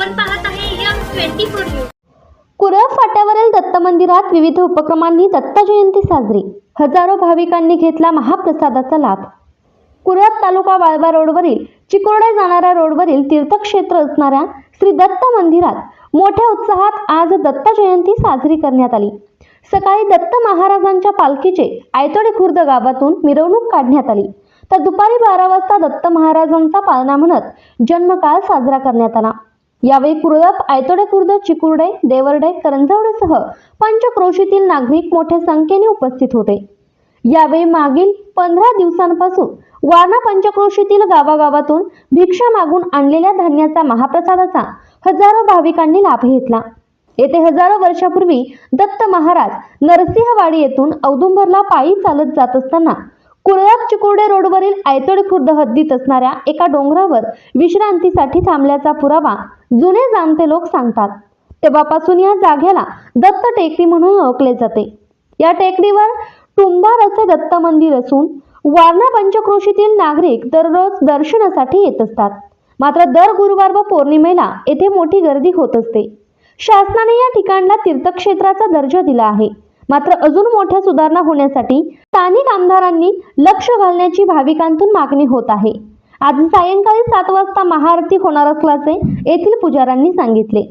आपण पाहत आहे यम ट्वेंटी फोर न्यूज. कुरळ फाट्यावरील दत्त मंदिरात विविध उपक्रमांनी दत्त जयंती साजरी. हजारो भाविकांनी घेतला महाप्रसादाचा लाभ. कुरळ तालुका वाळवा रोडवरील चिकोर्डे जाणाऱ्या रोडवरील तीर्थक्षेत्र असणाऱ्या श्री दत्त मंदिरात मोठ्या उत्साहात आज दत्त जयंती साजरी करण्यात आली. सकाळी दत्त महाराजांच्या पालखीचे आयतोडे खुर्द गावातून मिरवणूक काढण्यात आली. तर दुपारी बारा वाजता दत्त महाराजांचा पालना म्हणत जन्मकाळ साजरा करण्यात आला. यावेळी कुरळप आयतोडे खुर्द चिकुर्डे देवर्डे करंजवडेसह पंचक्रोशीतील नागरिक मोठ्या संख्येने उपस्थित होते. यावेळी मागील पंधरा दिवसांपासून वारणा पंचक्रोशीतील गावागावातून भिक्षा मागून आणलेल्या धान्याचा महाप्रसादाचा हजारो भाविकांनी लाभ घेतला. येथे हजारो वर्षापूर्वी दत्त महाराज नरसिंहवाडी येथून औदुंबरला पायी चालत जात असताना कुरळप चिकोडे रोडवरील आयतोडे खुर्द हद्दीत असणाऱ्या एका डोंगरावर विश्रांतीसाठी थांबल्याचा पुरावा जुने जाणते लोक सांगतात. तेव्हापासून या जागेला दत्त टेकडी म्हणून ओळखले जाते. या टेकडीवर टुंबार असे दत्त मंदिर असून वारणा पंचक्रोशीतील नागरिक दररोज दर्शनासाठी येत असतात. मात्र दर गुरुवार व पौर्णिमेला येथे मोठी गर्दी होत असते. शासनाने या ठिकाणला तीर्थक्षेत्राचा दर्जा दिला आहे. मात्र अजून मोठ्या सुधारणा होण्यासाठी स्थानिक आमदारांनी लक्ष घालण्याची भाविकांतून मागणी होत आहे. आज सायंकाळी सात वाजता महाआरती होणार असल्याचे येथील पुजाऱ्यांनी सांगितले.